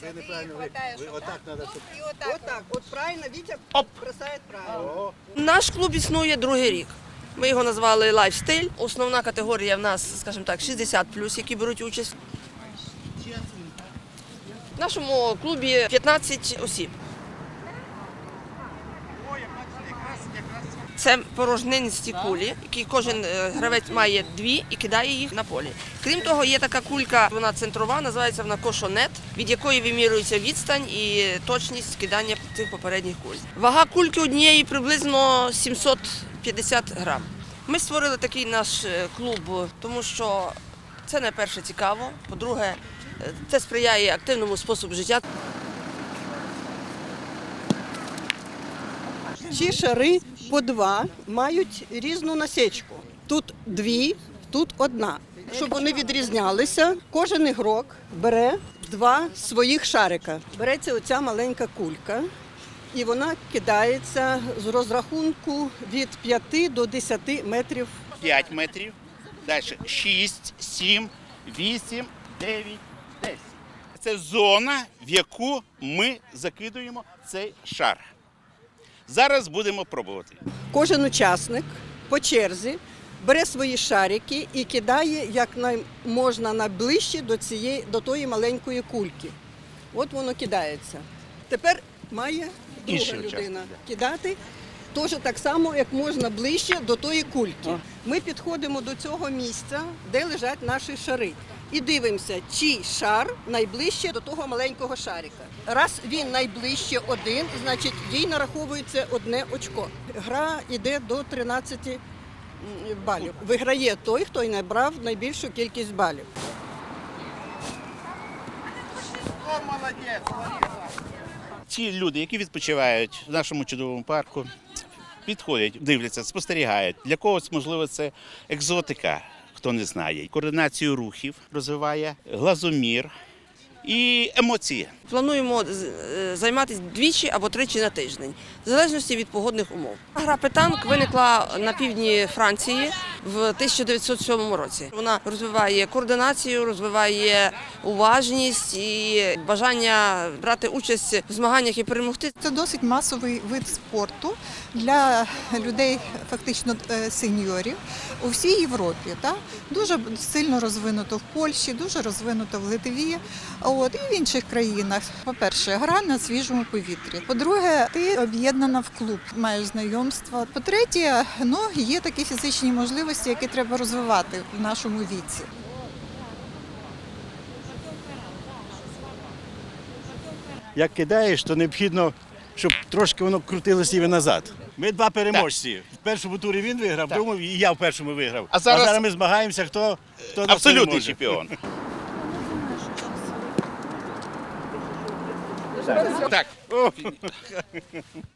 Це неправильно. Ви, ви отак треба, щоб... І отак. Отак, от правильно, Вітя бросає правильно. Наш клуб існує другий рік. Ми його назвали лайфстиль. Основна категорія в нас, скажімо так, 60 які беруть участь. В нашому клубі 15 осіб. Це порожниністі кулі, які кожен е, гравець має дві і кидає їх на полі. Крім того, є така кулька, вона центрова, називається вона кошонет, від якої вимірюється відстань і точність кидання цих попередніх куль. Вага кульки однієї приблизно 750 грам. Ми створили такий наш е, клуб, тому що це найперше цікаво. По-друге, е, це сприяє активному способу життя. Ці шари по два мають різну насічку. Тут дві, тут одна. Щоб вони відрізнялися, кожен ігрок бере два своїх шарика. Береться оця маленька кулька, і вона кидається з розрахунку від 5 до 10 метрів 5 метрів, далі 6, 7, 8, 9, 10. Це зона, в яку ми закидуємо цей шар. Зараз будемо пробувати. Кожен учасник по черзі бере свої шарики і кидає як можна найближче до цієї до тої маленької кульки. От воно кидається. Тепер має друга Інший людина кидати. Теж так само, як можна ближче до тої кульки. Ми підходимо до цього місця, де лежать наші шари. І дивимося, чий шар найближче до того маленького шарика. Раз він найближче один, значить їй нараховується одне очко. Гра йде до 13 балів. Виграє той, хто й набрав найбільшу кількість балів. Ті люди, які відпочивають в нашому чудовому парку, підходять, дивляться, спостерігають. Для когось, можливо, це екзотика, хто не знає. Координацію рухів розвиває, глазомір і емоції. Плануємо е, займатися двічі або тричі на тиждень, в залежності від погодних умов. Гра петанк виникла на півдні Франції в 1907 році. Вона розвиває координацію, розвиває уважність і бажання брати участь в змаганнях і перемогти. Це досить масовий вид спорту для людей, фактично е, сеньорів у всій Європі. Та? Дуже сильно розвинуто в Польщі, дуже розвинуто в Литві от, і в інших країнах. По-перше, гра на свіжому повітрі. По-друге, ти об'єднана в клуб, маєш знайомства. По-третє, ну, є такі фізичні можливості, які треба розвивати в нашому віці. як кидаєш, то необхідно, щоб трошки воно крутилося і назад. Ми два переможці. В першому турі він виграв, в другому і я в першому виграв. А зараз- ми змагаємося, хто, хто нас Абсолютний переможе. чемпіон. Так.